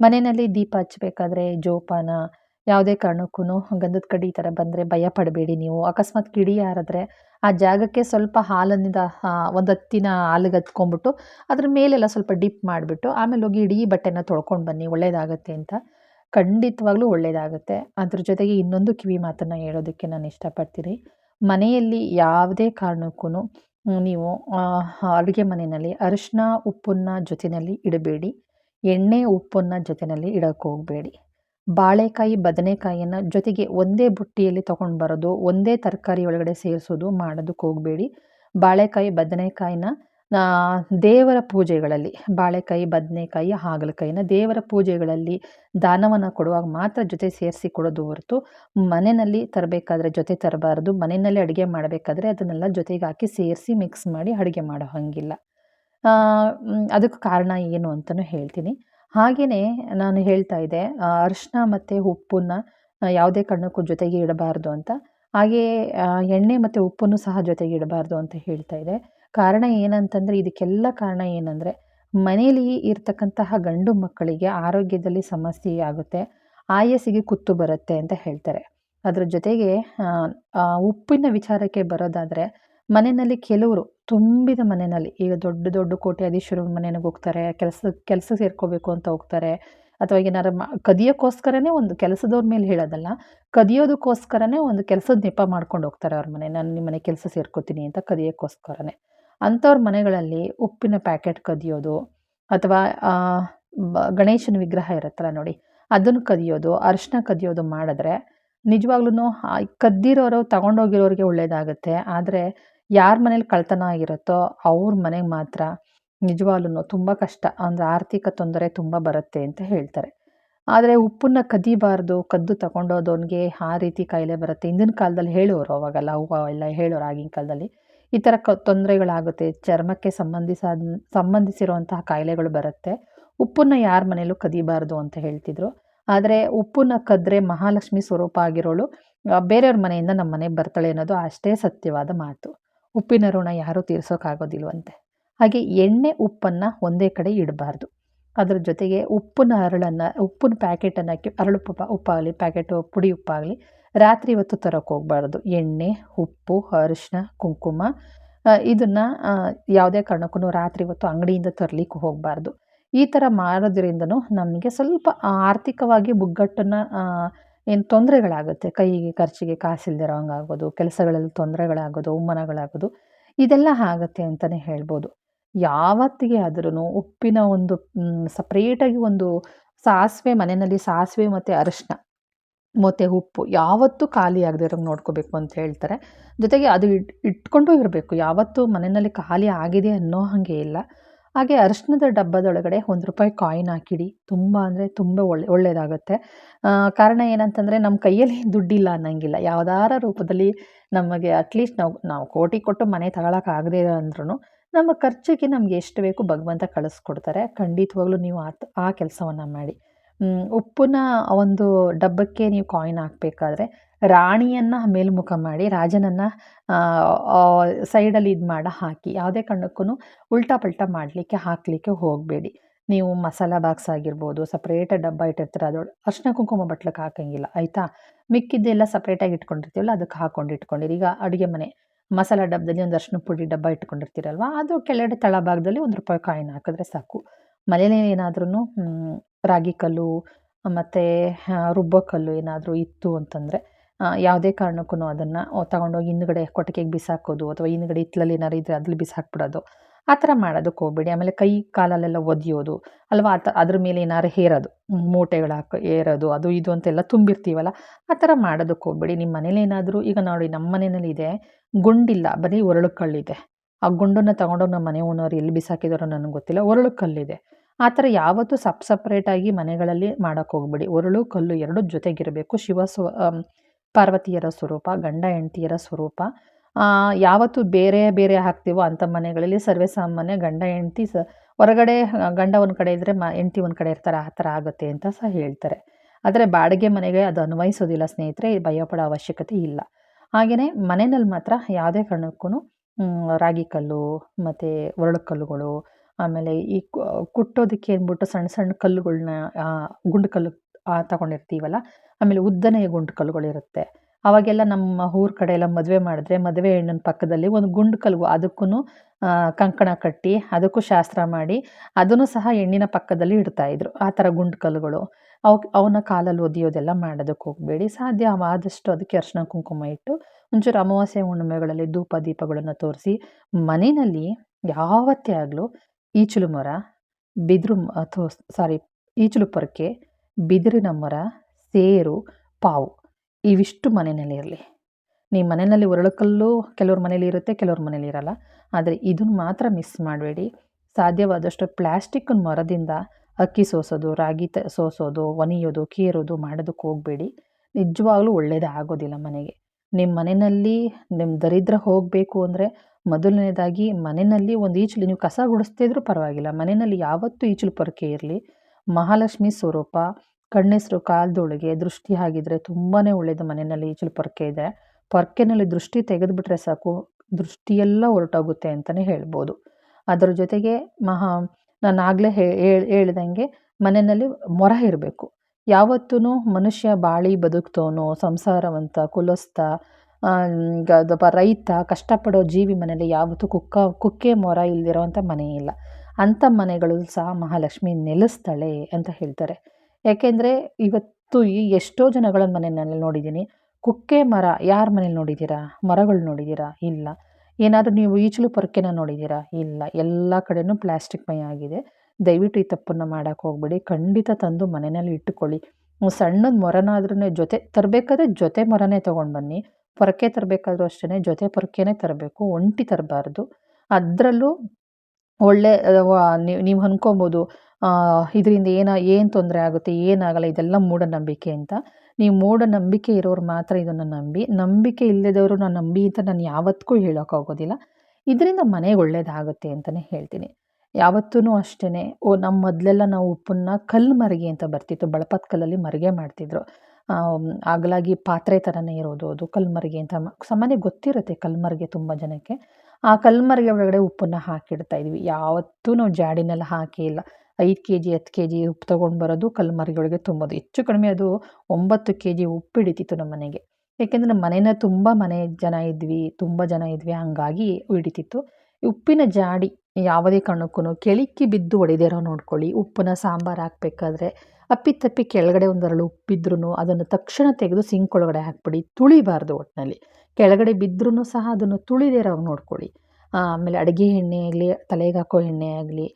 ಮನೆಯಲ್ಲಿ ದೀಪ ಹಚ್ಚಬೇಕಾದ್ರೆ ಜೋಪಾನ, ಯಾವುದೇ ಕಾರಣಕ್ಕೂ ಗಂಧದ ಕಡಿ ಈ ಥರ ಬಂದರೆ ಭಯ ಪಡಬೇಡಿ ನೀವು. ಅಕಸ್ಮಾತ್ ಕಿಡಿ ಯಾರಾದರೆ ಆ ಜಾಗಕ್ಕೆ ಸ್ವಲ್ಪ ಹಾಲಿನಿಂದ ಒಂದು ಹತ್ತಿನ ಹಾಲಿಗೆ ಹತ್ಕೊಂಡ್ಬಿಟ್ಟು ಅದ್ರ ಮೇಲೆಲ್ಲ ಸ್ವಲ್ಪ ಡಿಪ್ ಮಾಡಿಬಿಟ್ಟು ಆಮೇಲೆ ಹೋಗಿ ಇಡೀ ಬಟ್ಟೆನ ತೊಳ್ಕೊಂಡು ಬನ್ನಿ ಒಳ್ಳೆಯದಾಗತ್ತೆ ಅಂತ. ಖಂಡಿತವಾಗ್ಲೂ ಒಳ್ಳೆಯದಾಗುತ್ತೆ ಅದ್ರ ಜೊತೆಗೆ ಇನ್ನೊಂದು ಕಿವಿ ಮಾತನ್ನು ಹೇಳೋದಕ್ಕೆ ನಾನು ಇಷ್ಟಪಡ್ತೀನಿ. ಮನೆಯಲ್ಲಿ ಯಾವುದೇ ಕಾರಣಕ್ಕೂ ನೀವು ಅಡುಗೆ ಮನೆಯಲ್ಲಿ ಅರಿಶಿನ, ಉಪ್ಪನ್ನ ಜೊತೆಯಲ್ಲಿ ಇಡಬೇಡಿ. ಎಣ್ಣೆ, ಉಪ್ಪನ್ನ ಜೊತೆಯಲ್ಲಿ ಇಡೋಕ್ಕೆ ಹೋಗಬೇಡಿ. ಬಾಳೆಕಾಯಿ, ಬದನೆಕಾಯಿಯನ್ನು ಜೊತೆಗೆ ಒಂದೇ ಬುಟ್ಟಿಯಲ್ಲಿ ತೊಗೊಂಡು ಬರೋದು, ಒಂದೇ ತರಕಾರಿ ಒಳಗಡೆ ಸೇರಿಸೋದು ಮಾಡೋದಕ್ಕೆ ಹೋಗಬೇಡಿ. ಬಾಳೆಕಾಯಿ ಬದನೆಕಾಯಿನ ದೇವರ ಪೂಜೆಗಳಲ್ಲಿ ಬಾಳೆಕಾಯಿ, ಬದನೆಕಾಯಿ, ಹಾಗಲಕಾಯಿನ ದೇವರ ಪೂಜೆಗಳಲ್ಲಿ ದಾನವನ್ನು ಕೊಡುವಾಗ ಮಾತ್ರ ಜೊತೆ ಸೇರಿಸಿ ಕೊಡೋದು ಹೊರತು ಮನೆಯಲ್ಲಿ ತರಬೇಕಾದ್ರೆ ಜೊತೆ ತರಬಾರ್ದು, ಮನೆಯಲ್ಲಿ ಅಡುಗೆ ಮಾಡಬೇಕಾದ್ರೆ ಅದನ್ನೆಲ್ಲ ಜೊತೆಗೆ ಹಾಕಿ ಸೇರಿಸಿ ಮಿಕ್ಸ್ ಮಾಡಿ ಅಡುಗೆ ಮಾಡೋ ಹಾಗಿಲ್ಲ. ಅದಕ್ಕೆ ಕಾರಣ ಏನು ಅಂತಲೂ ಹೇಳ್ತೀನಿ. ಹಾಗೆಯೇ ನಾನು ಹೇಳ್ತಾ ಇದ್ದೆ ಅರಿಶಿನ ಮತ್ತು ಉಪ್ಪನ್ನ ಯಾವುದೇ ಕಾರಣಕ್ಕೂ ಜೊತೆಗೆ ಇಡಬಾರ್ದು ಅಂತ. ಹಾಗೆಯೇ ಎಣ್ಣೆ ಮತ್ತು ಉಪ್ಪನ್ನು ಸಹ ಜೊತೆಗೆ ಇಡಬಾರ್ದು ಅಂತ ಹೇಳ್ತಾ ಇದೆ ಕಾರಣ ಏನಂತಂದರೆ, ಇದಕ್ಕೆಲ್ಲ ಕಾರಣ ಏನಂದರೆ, ಮನೆಯಲ್ಲಿ ಇರ್ತಕ್ಕಂತಹ ಗಂಡು ಮಕ್ಕಳಿಗೆ ಆರೋಗ್ಯದಲ್ಲಿ ಸಮಸ್ಯೆ ಆಗುತ್ತೆ, ಆಯಸ್ಸಿಗೆ ಕುತ್ತು ಬರುತ್ತೆ ಅಂತ ಹೇಳ್ತಾರೆ. ಅದರ ಜೊತೆಗೆ ಉಪ್ಪಿನ ವಿಚಾರಕ್ಕೆ ಬರೋದಾದರೆ, ಮನೆಯಲ್ಲಿ ಕೆಲವರು ತುಂಬಿದ ಮನೆಯಲ್ಲಿ, ಈಗ ದೊಡ್ಡ ದೊಡ್ಡ ಕೋಟ್ಯಾಧೀಶರ ಮನೆಗೆ ಹೋಗ್ತಾರೆ, ಕೆಲಸ ಕೆಲಸ ಸೇರ್ಕೋಬೇಕು ಅಂತ ಹೋಗ್ತಾರೆ, ಅಥವಾ ಏನಾರ ಕದಿಯೋಕ್ಕೋಸ್ಕರನೇ ಒಂದು ಕೆಲಸದವ್ರ ಮೇಲೆ ಹೇಳೋದಲ್ಲ, ಕದಿಯೋದಕ್ಕೋಸ್ಕರನೇ ಒಂದು ಕೆಲಸದ ನೆಪ ಮಾಡ್ಕೊಂಡು ಹೋಗ್ತಾರೆ ಅವ್ರ ಮನೆ, ನಾನು ನಿಮ್ಮ ಮನೆ ಕೆಲಸ ಸೇರ್ಕೋತೀನಿ ಅಂತ ಕದಿಯೋಕ್ಕೋಸ್ಕರನೇ. ಅಂಥವ್ರ ಮನೆಗಳಲ್ಲಿ ಉಪ್ಪಿನ ಪ್ಯಾಕೆಟ್ ಕದಿಯೋದು ಅಥವಾ ಗಣೇಶನ ವಿಗ್ರಹ ಇರುತ್ತಲ್ಲ ನೋಡಿ, ಅದನ್ನು ಕದಿಯೋದು, ಅರಿಶಿನ ಕದಿಯೋದು ಮಾಡಿದ್ರೆ ನಿಜವಾಗ್ಲೂ ಕದ್ದಿರೋರು, ತಗೊಂಡೋಗಿರೋರಿಗೆ ಒಳ್ಳೆಯದಾಗುತ್ತೆ ಆದರೆ ಯಾರ ಮನೇಲಿ ಕಳ್ತನ ಆಗಿರುತ್ತೋ ಅವ್ರ ಮನೆಗೆ ಮಾತ್ರ ನಿಜವಾಗ್ಲೂ ತುಂಬ ಕಷ್ಟ. ಅಂದರೆ ಆರ್ಥಿಕ ತೊಂದರೆ ತುಂಬ ಬರುತ್ತೆ ಅಂತ ಹೇಳ್ತಾರೆ. ಆದರೆ ಉಪ್ಪನ್ನು ಕದಿಬಾರ್ದು, ಕದ್ದು ತಗೊಂಡೋದವನಿಗೆ ಆ ರೀತಿ ಕಾಯಿಲೆ ಬರುತ್ತೆ. ಹಿಂದಿನ ಕಾಲದಲ್ಲಿ ಹೇಳೋರು ಅವಾಗೆಲ್ಲ ಹೂವು ಎಲ್ಲ ಹೇಳೋರು ಆಗಿನ ಕಾಲದಲ್ಲಿ. ಈ ಥರ ಕ, ತೊಂದರೆಗಳಾಗುತ್ತೆ. ಚರ್ಮಕ್ಕೆ ಸಂಬಂಧಿಸ ಸಂಬಂಧಿಸಿರುವಂತಹ ಕಾಯಿಲೆಗಳು ಬರುತ್ತೆ. ಉಪ್ಪನ್ನು ಯಾರ ಮನೇಲೂ ಕದಿಬಾರ್ದು ಅಂತ ಹೇಳ್ತಿದ್ರು. ಆದರೆ ಉಪ್ಪನ್ನು ಕದ್ರೆ ಮಹಾಲಕ್ಷ್ಮಿ ಸ್ವರೂಪ ಆಗಿರೋಳು ಬೇರೆಯವ್ರ ಮನೆಯಿಂದ ನಮ್ಮ ಮನೆಗೆ ಬರ್ತಾಳೆ ಅನ್ನೋದು ಅಷ್ಟೇ ಸತ್ಯವಾದ ಮಾತು. ಉಪ್ಪಿನ ಋಣ ಯಾರೂ ತೀರಿಸೋಕ್ಕಾಗೋದಿಲ್ವಂತೆ ಹಾಗೆ ಎಣ್ಣೆ, ಉಪ್ಪನ್ನು ಒಂದೇ ಕಡೆ ಇಡಬಾರ್ದು. ಅದ್ರ ಜೊತೆಗೆ ಉಪ್ಪಿನ ಅರಳನ್ನು, ಉಪ್ಪಿನ ಪ್ಯಾಕೆಟನ್ನು ಹರಳುಪ್ಪ ಉಪ್ಪಾಗಲಿ ಪ್ಯಾಕೆಟು ಪುಡಿ ಉಪ್ಪಾಗಲಿ, ರಾತ್ರಿ ಇವತ್ತು ತರೋಕೆ ಹೋಗಬಾರ್ದು. ಎಣ್ಣೆ, ಉಪ್ಪು ಅರಿಶಿನ ಕುಂಕುಮ ಇದನ್ನು ಯಾವುದೇ ಕಾರಣಕ್ಕೂ ರಾತ್ರಿ ಹೊತ್ತು ಅಂಗಡಿಯಿಂದ ತರಲಿಕ್ಕೆ ಹೋಗಬಾರ್ದು. ಈ ಥರ ಮಾಡೋದ್ರಿಂದನೂ ನಮಗೆ ಸ್ವಲ್ಪ ಆರ್ಥಿಕವಾಗಿ ಬುಗ್ಗಟ್ಟನ್ನು ಏನು ತೊಂದರೆಗಳಾಗುತ್ತೆ. ಕೈಗೆ ಖರ್ಚಿಗೆ ಕಾಸಿಲ್ದಿರೋ ಹಂಗಾಗೋದು ಕೆಲಸಗಳಲ್ಲಿ ತೊಂದರೆಗಳಾಗೋದು ಉಮ್ಮನಗಳಾಗೋದು ಇದೆಲ್ಲ ಆಗುತ್ತೆ ಅಂತಲೇ ಹೇಳ್ಬೋದು. ಯಾವತ್ತಿಗೆ ಆದ್ರೂ ಉಪ್ಪಿನ ಒಂದು ಸಪ್ರೇಟಾಗಿ ಒಂದು ಸಾಸಿವೆ, ಮನೆಯಲ್ಲಿ ಸಾಸಿವೆ ಮತ್ತು ಅರಿಶಿನ, ಮತ್ತು ಉಪ್ಪು ಯಾವತ್ತೂ ಖಾಲಿ ಆಗದೆ ನೋಡ್ಕೋಬೇಕು ಅಂತ ಹೇಳ್ತಾರೆ. ಜೊತೆಗೆ ಅದು ಇಟ್, ಇಟ್ಕೊಂಡು ಇರಬೇಕು. ಯಾವತ್ತೂ ಮನೆಯಲ್ಲಿ ಖಾಲಿ ಆಗಿದೆ ಅನ್ನೋ ಹಾಗೆ ಇಲ್ಲ. ಹಾಗೆ ಅರಿಶಿನದ ಡಬ್ಬದೊಳಗಡೆ ಒಂದು ರೂಪಾಯಿ ಕಾಯಿನ್ ಹಾಕಿಡಿ. ತುಂಬ ಅಂದರೆ ತುಂಬ ಒಳ್ಳೆ ಒಳ್ಳೆಯದಾಗುತ್ತೆ ಕಾರಣ ಏನಂತಂದರೆ ನಮ್ಮ ಕೈಯಲ್ಲಿ ದುಡ್ಡಿಲ್ಲ ಅನ್ನಂಗಿಲ್ಲ. ಯಾವ್ದಾರ ರೂಪದಲ್ಲಿ ನಮಗೆ ಅಟ್ಲೀಸ್ಟ್ ನಾವು ನಾವು ಕೋಟಿ ಕೊಟ್ಟು ಮನೆ ತಗೊಳಕ್ಕಾಗದೇ ಅಂದ್ರೂ ನಮ್ಮ ಖರ್ಚಿಗೆ ನಮಗೆ ಎಷ್ಟು ಬೇಕು ಭಗವಂತ ಕಳಿಸ್ಕೊಡ್ತಾರೆ. ಖಂಡಿತವಾಗ್ಲೂ ನೀವು ಆ ಆ ಕೆಲಸವನ್ನು ಮಾಡಿ. ಉಪ್ಪನ್ನ ಒಂದು ಡಬ್ಬಕ್ಕೆ ನೀವು ಕಾಯಿನ್ ಹಾಕಬೇಕಾದ್ರೆ ರಾಣಿಯನ್ನು ಮೇಲ್ಮುಖ ಮಾಡಿ, ರಾಜನನ್ನು ಸೈಡಲ್ಲಿ ಇದು ಮಾಡಿ, ಹಾಕಿ. ಯಾವುದೇ ಕಾರಣಕ್ಕೂ ಉಲ್ಟಾ ಪಲ್ಟಾ ಮಾಡಲಿಕ್ಕೆ, ಹಾಕಲಿಕ್ಕೆ ಹೋಗಬೇಡಿ. ನೀವು ಮಸಾಲ ಬಾಕ್ಸ್ ಆಗಿರ್ಬೋದು ಸಪ್ರೇಟ್ ಡಬ್ಬ ಇಟ್ಟಿರ್ತಾರೆ ಅದೊಳಗೆ ಅರ್ಶಿನ ಕುಂಕುಮ ಬಟ್ಲಕ್ಕೆ ಹಾಕೋಂಗಿಲ್ಲ, ಆಯಿತಾ? ಮಿಕ್ಕಿದ್ದೆಲ್ಲ ಸಪ್ರೇಟಾಗಿ ಇಟ್ಕೊಂಡಿರ್ತೀವಲ್ಲ, ಅದಕ್ಕೆ ಹಾಕ್ಕೊಂಡು ಇಟ್ಕೊಂಡಿರಿ. ಈಗ ಅಡುಗೆ ಮನೆ ಮಸಾಲ ಡಬ್ಬದಲ್ಲಿ ಒಂದು ಅರ್ಶಿನ ಪುಡಿ ಡಬ್ಬ ಇಟ್ಕೊಂಡಿರ್ತೀರಲ್ವ? ಅದು ಕೆಳಗಡೆ ತಳಭಾಗದಲ್ಲಿ ಒಂದು ರೂಪಾಯಿ ಕಾಯಿನ ಹಾಕಿದ್ರೆ ಸಾಕು. ಮನೇಲಿ ಏನಾದ್ರೂ ರಾಗಿ ಕಲ್ಲು, ಮತ್ತು ರುಬ್ಬೋ ಕಲ್ಲು ಏನಾದರೂ ಇತ್ತು ಅಂತಂದರೆ ಯಾವುದೇ ಕಾರಣಕ್ಕೂ ಅದನ್ನು ತಗೊಂಡೋಗಿ ಹಿಂದ್ಗಡೆ ಕೊಟ್ಟಿಗೆಗೆ ಬಿಸಾಕೋದು ಅಥವಾ ಹಿಂದ್ಗಡೆ ಹಿತ್ತಲಲ್ಲಿ ಏನಾದ್ರು ಇದ್ದರೆ ಅದ್ರಲ್ಲಿ ಬಿಸಾಕ್ಬಿಡೋದು. ಆ ಥರ ಮಾಡೋದಕ್ಕೆ ಹೋಗ್ಬೇಡಿ. ಆಮೇಲೆ ಕೈ ಕಾಲಲ್ಲೆಲ್ಲ ಒದೆಯೋದು, ಅಲ್ವಾ? ಆ ಅದ್ರ ಮೇಲೆ ಏನಾದ್ರು ಹೇರೋದು, ಮೂಟೆಗಳು ಹಾಕಿ ಏರೋದು, ಅದು ಇದು ಅಂತೆಲ್ಲ ತುಂಬಿರ್ತೀವಲ್ಲ, ಆ ಥರ ಮಾಡೋದಕ್ಕೆ ಹೋಗ್ಬೇಡಿ. ನಿಮ್ಮ ಮನೇಲಿ ಏನಾದರೂ, ಈಗ ನೋಡಿ ನಮ್ಮ ಮನೆಯಲ್ಲಿ ಇದೆ, ಗುಂಡಿಲ್ಲ, ಬರೀ ಒರಳು ಕಲ್ಲಿದೆ ಆ ಗುಂಡನ್ನು ತಗೊಂಡೋಗಿ ನಮ್ಮ ಮನೆ ಓನವ್ರು ಎಲ್ಲಿ ಬಿಸಾಕಿದಾರೋ ನನಗೆ ಗೊತ್ತಿಲ್ಲ ಒರಳು ಕಲ್ಲಿದೆ ಆ ಥರ ಯಾವತ್ತೂ ಸಪ್ ಸಪ್ರೇಟಾಗಿ ಮನೆಗಳಲ್ಲಿ ಮಾಡೋಕ್ಕೆ ಹೋಗ್ಬೇಡಿ. ಒರಳು, ಕಲ್ಲು ಎರಡೂ ಜೊತೆಗಿರಬೇಕು. ಶಿವ ಸ್ವ ಪಾರ್ವತಿಯರ ಸ್ವರೂಪ, ಗಂಡ ಹೆಂಡತಿಯರ ಸ್ವರೂಪ. ಯಾವತ್ತು ಬೇರೆ ಬೇರೆ ಹಾಕ್ತೀವೋ ಅಂಥ ಮನೆಗಳಲ್ಲಿ ಸರ್ವೇ ಸಾಮಾನ್ಯ ಗಂಡ, ಹೆಂಡತಿ ಸ, ಹೊರಗಡೆ ಗಂಡ ಒಂದು ಕಡೆ ಇದ್ದರೆ ಮ, ಹೆಂಡ್ತಿ ಒಂದು ಕಡೆ ಇರ್ತಾರೆ, ಆ ಥರ ಆಗುತ್ತೆ ಅಂತ ಸಹ ಹೇಳ್ತಾರೆ. ಆದರೆ ಬಾಡಿಗೆ ಮನೆಗೆ ಅದು ಅನ್ವಯಿಸೋದಿಲ್ಲ ಸ್ನೇಹಿತರೆ ಭಯಪಡೋ ಅವಶ್ಯಕತೆ ಇಲ್ಲ. ಹಾಗೆಯೇ ಮನೆಯಲ್ಲಿ ಮಾತ್ರ ಯಾವುದೇ ಕಾರಣಕ್ಕೂ ರಾಗಿ ಕಲ್ಲು, ಮತ್ತು ಒರಳು ಕಲ್ಲುಗಳು, ಆಮೇಲೆ ಈ ಕುಟ್ಟೋದಕ್ಕೆ ಅಂದ್ಬಿಟ್ಟು ಸಣ್ಣ ಸಣ್ಣ ಕಲ್ಲುಗಳನ್ನ ಗುಂಡು ಕಲ್ಲು ತಗೊಂಡಿರ್ತೀವಲ್ಲ, ಆಮೇಲೆ ಉದ್ದನೆಯ ಗುಂಡು ಕಲ್ಲುಗಳಿರುತ್ತೆ. ಅವಾಗೆಲ್ಲ ನಮ್ಮ ಊರ ಕಡೆ ಎಲ್ಲ ಮದುವೆ ಮಾಡಿದ್ರೆ ಮದುವೆ ಹೆಣ್ಣಿನ ಪಕ್ಕದಲ್ಲಿ ಒಂದು ಗುಂಡು ಕಲ್ಗು ಅದಕ್ಕೂ ಕಂಕಣ ಕಟ್ಟಿ, ಅದಕ್ಕೂ ಶಾಸ್ತ್ರ ಮಾಡಿ ಅದನ್ನು ಸಹ ಹೆಣ್ಣಿನ ಪಕ್ಕದಲ್ಲಿ ಇಡ್ತಾಯಿದ್ರು ಆ ಥರ ಗುಂಡು ಕಲ್ಲುಗಳು ಅವಕ್ಕೆ ಅವನ್ನ ಕಾಲಲ್ಲಿ ಒದಿಯೋದೆಲ್ಲ ಮಾಡೋದಕ್ಕೆ ಹೋಗಬೇಡಿ. ಸಾಧ್ಯ ಆದಷ್ಟು ಅದಕ್ಕೆ ಅರ್ಶನ ಕುಂಕುಮ ಇಟ್ಟು ಒಂಚೂರು ಅಮಾವಾಸ್ಯೆ ಹುಣ್ಣಿಮೆಗಳಲ್ಲಿ ಧೂಪ, ದೀಪಗಳನ್ನು ತೋರಿಸಿ ಮನೆಯಲ್ಲಿ ಯಾವತ್ತೇ ಆಗಲೂ ಈಚಲು ಮರ, ಬಿದಿರು ಸಾರಿ ಈಚಲು ಪೊರಕೆ, ಬಿದಿರಿನ ಮರ, ಸೇರು, ಪಾವು. ಇವಿಷ್ಟು ಮನೆಯಲ್ಲಿ ಇರಲಿ. ನಿಮ್ಮ ಮನೆಯಲ್ಲಿ ಒರಳುಕಲ್ಲು ಕೆಲವ್ರ ಮನೇಲಿ ಇರುತ್ತೆ, ಕೆಲವ್ರ ಮನೇಲಿ ಇರಲ್ಲ. ಆದರೆ ಇದನ್ನು ಮಾತ್ರ ಮಿಸ್ ಮಾಡಬೇಡಿ. ಸಾಧ್ಯವಾದಷ್ಟು ಪ್ಲ್ಯಾಸ್ಟಿಕ್ ಮರದಿಂದ ಅಕ್ಕಿ ಸೋಸೋದು, ರಾಗಿ ತ, ಸೋಸೋದು, ಒನೆಯೋದು, ಕೀರೋದು ಮಾಡೋದಕ್ಕೆ ಹೋಗಬೇಡಿ. ನಿಜವಾಗ್ಲೂ ಒಳ್ಳೆಯದೇ ಆಗೋದಿಲ್ಲ ಮನೆಗೆ. ನಿಮ್ಮ ಮನೆಯಲ್ಲಿ ನಿಮ್ಮ ದರಿದ್ರ ಹೋಗಬೇಕು ಅಂದರೆ ಮೊದಲನೇದಾಗಿ ಮನೆಯಲ್ಲಿ ಒಂದು ಈಚಲು ನೀವು ಕಸ ಗುಡಿಸ್ತಿದ್ರು ಪರವಾಗಿಲ್ಲ. ಮನೆಯಲ್ಲಿ ಯಾವತ್ತೂ ಈಚಲು ಪೊರಕೆ ಇರಲಿ. ಮಹಾಲಕ್ಷ್ಮಿ ಸ್ವರೂಪ ಕಣ್ಣೆಸರು ಕಾಲ್ದೊಳಗೆ ದೃಷ್ಟಿ ಆಗಿದ್ರೆ ತುಂಬಾ ಒಳ್ಳೆಯದು ಮನೆಯಲ್ಲಿ ಈಚಲು ಪೊರ್ಕೆ ಇದೆ. ಪೊರ್ಕೆನಲ್ಲಿ ದೃಷ್ಟಿ ತೆಗೆದುಬಿಟ್ರೆ ಸಾಕು, ದೃಷ್ಟಿಯೆಲ್ಲ ಹೊರಟೋಗುತ್ತೆ ಅಂತಲೇ ಹೇಳ್ಬೋದು. ಅದರ ಜೊತೆಗೆ ಮಹಾ ನಾನು ಆಗಲೇ ಹೇಳ್ದಂಗೆ ಮನೆಯಲ್ಲಿ ಮೊರ ಇರಬೇಕು. ಯಾವತ್ತೂ ಮನುಷ್ಯ ಬಾಳಿ ಬದುಕ್ತವನು, ಸಂಸಾರವಂತ, ಕುಲಸ್ಥ ಅದಪ್ಪ ರೈತ, ಕಷ್ಟಪಡೋ ಜೀವಿ ಮನೆಯಲ್ಲಿ ಯಾವತ್ತೂ ಕುಕ್ಕ, ಕುಕ್ಕೆ ಮೊರ ಇಲ್ದಿರೋವಂಥ ಮನೆ ಇಲ್ಲ. ಅಂಥ ಮನೆಗಳು ಸಹ ಮಹಾಲಕ್ಷ್ಮಿ ನೆಲೆಸ್ತಾಳೆ ಅಂತ ಹೇಳ್ತಾರೆ. ಯಾಕೆಂದರೆ ಇವತ್ತು ಈ ಎಷ್ಟೋ ಜನಗಳ ಮನೆಯಲ್ಲಿ ನೋಡಿದ್ದೀನಿ. ಕುಕ್ಕೆ ಮರ ಯಾರ ಮನೇಲಿ ನೋಡಿದ್ದೀರಾ? ಮರಗಳು ನೋಡಿದ್ದೀರಾ? ಇಲ್ಲ. ಏನಾದರೂ ನೀವು ಈಚಲು ಪೊರಕೆನ ನೋಡಿದ್ದೀರಾ? ಇಲ್ಲ. ಎಲ್ಲ ಕಡೆಯೂ ಪ್ಲಾಸ್ಟಿಕ್ ಮೈ ಆಗಿದೆ. ದಯವಿಟ್ಟು ಈ ತಪ್ಪನ್ನು ಮಾಡೋಕ್ಕೆ ಹೋಗ್ಬೇಡಿ. ಖಂಡಿತ ತಂದು ಮನೆಯಲ್ಲಿ ಇಟ್ಟುಕೊಳ್ಳಿ. ಸಣ್ಣದ ಮರನಾದ್ರೂ ಜೊತೆ ತರಬೇಕಾದ್ರೆ ಜೊತೆ ಮರನೇ ತೊಗೊಂಡು ಬನ್ನಿ. ಪೊರಕೆ ತರಬೇಕಾದ್ರೂ ಅಷ್ಟೇ ಜೊತೆ ಪೊರಕೆನೇ ತರಬೇಕು. ಒಂಟಿ ತರಬಾರ್ದು. ಅದರಲ್ಲೂ ಒಳ್ಳೆ ನೀವು ಅಂದ್ಕೊಬೋದು ಇದರಿಂದ ಏನು ಏನು ತೊಂದರೆ ಆಗುತ್ತೆ, ಏನಾಗಲ್ಲ, ಇದೆಲ್ಲ ಮೂಢನಂಬಿಕೆ ಅಂತ. ನೀವು ಮೂಢನಂಬಿಕೆ ಇರೋರು ಮಾತ್ರ ಇದನ್ನು ನಂಬಿ, ನಂಬಿಕೆ ಇಲ್ಲದವರು ನಾನು ನಂಬಿ ಅಂತ ನಾನು ಯಾವತ್ತಿಗೂ ಹೇಳೋಕ್ಕಾಗೋದಿಲ್ಲ ಇದರಿಂದ ಮನೆಗೆ ಒಳ್ಳೇದಾಗುತ್ತೆ ಅಂತಲೇ ಹೇಳ್ತೀನಿ. ಯಾವತ್ತೂ ಅಷ್ಟೇ ಓ ನಮ್ಮ ಮೊದಲೆಲ್ಲ ನಾವು ಉಪ್ಪನ್ನ ಕಲ್ಲು ಮರಿಗೆ ಅಂತ ಬರ್ತಿತ್ತು ಬಳಪದ ಕಲ್ಲಲ್ಲಿ ಮರಿಗೆ ಮಾಡ್ತಿದ್ರು. ಅಗಲಾಗಿ ಪಾತ್ರೆ ಥರನೇ ಇರೋದು ಅದು ಕಲ್ಮರಿಗೆ ಅಂತ. ಸಾಮಾನ್ಯ ಗೊತ್ತಿರುತ್ತೆ ಕಲ್ಮರಿಗೆ ತುಂಬ ಜನಕ್ಕೆ. ಆ ಕಲ್ಮರಿಗೆ ಒಳಗಡೆ ಉಪ್ಪನ್ನು ಹಾಕಿಡ್ತಾ ಇದ್ವಿ. ಯಾವತ್ತೂ ನಾವು ಜಾಡಿನಲ್ಲಿ ಹಾಕೇ ಇಲ್ಲ. ಐದು ಕೆ ಜಿ ಹತ್ತು ಕೆ ಜಿ ಉಪ್ಪು ತೊಗೊಂಡು ಬರೋದು ಕಲ್ಮರಿಗಳಿಗೆ ತುಂಬೋದು. ಹೆಚ್ಚು ಕಡಿಮೆ ಅದು ಒಂಬತ್ತು ಕೆ ಜಿ ಉಪ್ಪು ಹಿಡಿತಿತ್ತು ನಮ್ಮ ಮನೆಗೆ. ಏಕೆಂದರೆ ನಮ್ಮ ಮನೇನ ತುಂಬ ಮನೆ ಜನ ಇದ್ವಿ, ತುಂಬ ಜನ ಇದ್ವಿ, ಹಾಗಾಗಿ ಹಿಡಿತಿತ್ತು. ಉಪ್ಪಿನ ಜಾಡಿ ಯಾವುದೇ ಕಾರಣಕ್ಕೂ ಕೆಳಿಕ್ಕಿ ಬಿದ್ದು ಒಡೆದಿರೋ ನೋಡ್ಕೊಳ್ಳಿ. ಉಪ್ಪನ್ನ ಸಾಂಬಾರು ಹಾಕ್ಬೇಕಾದ್ರೆ ಅಪ್ಪಿತಪ್ಪಿ ಕೆಳಗಡೆ ಒಂದರಲ್ಲಿ ಉಪ್ಪಿದ್ರೂ ಅದನ್ನು ತಕ್ಷಣ ತೆಗೆದು ಸಿಂಕ್ ಒಳಗಡೆ ಹಾಕ್ಬಿಡಿ. ತುಳಿಬಾರ್ದು ಒಟ್ಟಿನಲ್ಲಿ ಕೆಳಗಡೆ ಬಿದ್ದರೂ ಸಹ ಅದನ್ನು ತುಳಿದಿರೋ ನೋಡ್ಕೊಳ್ಳಿ. ಆಮೇಲೆ ಅಡುಗೆ ಎಣ್ಣೆ ಆಗಲಿ, ತಲೆಗೆ ಹಾಕೋ ಎಣ್ಣೆ ಆಗಲಿ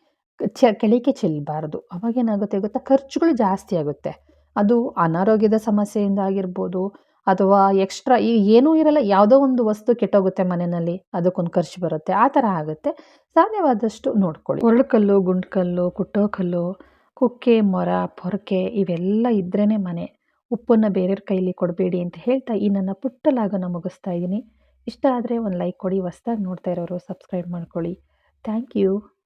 ಚ, ಕೆಳಕ್ಕೆ ಚೆಲ್ಲಬಾರ್ದು ಅವಾಗೇನಾಗುತ್ತೆ ಗೊತ್ತಾ? ಖರ್ಚುಗಳು ಜಾಸ್ತಿ ಆಗುತ್ತೆ. ಅದು ಅನಾರೋಗ್ಯದ ಸಮಸ್ಯೆಯಿಂದ ಆಗಿರ್ಬೋದು, ಅಥವಾ ಎಕ್ಸ್ಟ್ರಾ ಈಗ ಏನೂ ಇರಲ್ಲ, ಯಾವುದೋ ಒಂದು ವಸ್ತು ಕೆಟ್ಟೋಗುತ್ತೆ ಮನೆಯಲ್ಲಿ, ಅದಕ್ಕೊಂದು ಖರ್ಚು ಬರುತ್ತೆ. ಆ ಥರ ಆಗುತ್ತೆ. ಸಾಧ್ಯವಾದಷ್ಟು ನೋಡ್ಕೊಳ್ಳಿ. ಒಳ್ಳುಕಲ್ಲು ಗುಂಡ್ಕಲ್ಲು, ಕುಟ್ಟೋಕಲ್ಲು, ಕುಕ್ಕೆ, ಮೊರ, ಪೊರಕೆ ಇವೆಲ್ಲ ಇದ್ರೇ ಮನೆ. ಉಪ್ಪನ್ನು ಬೇರೆಯವ್ರ ಕೈಲಿ ಕೊಡಬೇಡಿ ಅಂತ ಹೇಳ್ತಾ ಈ ನನ್ನ ಪುಟ್ಟ ಲಾಗನ ಮುಗಿಸ್ತಾ ಇದ್ದೀನಿ. ಇಷ್ಟ ಆದರೆ ಒಂದು ಲೈಕ್ ಕೊಡಿ, ಹೊಸ್ದಾಗಿ ನೋಡ್ತಾ ಇರೋರು ಸಬ್ಸ್ಕ್ರೈಬ್ ಮಾಡ್ಕೊಳ್ಳಿ. Thank you.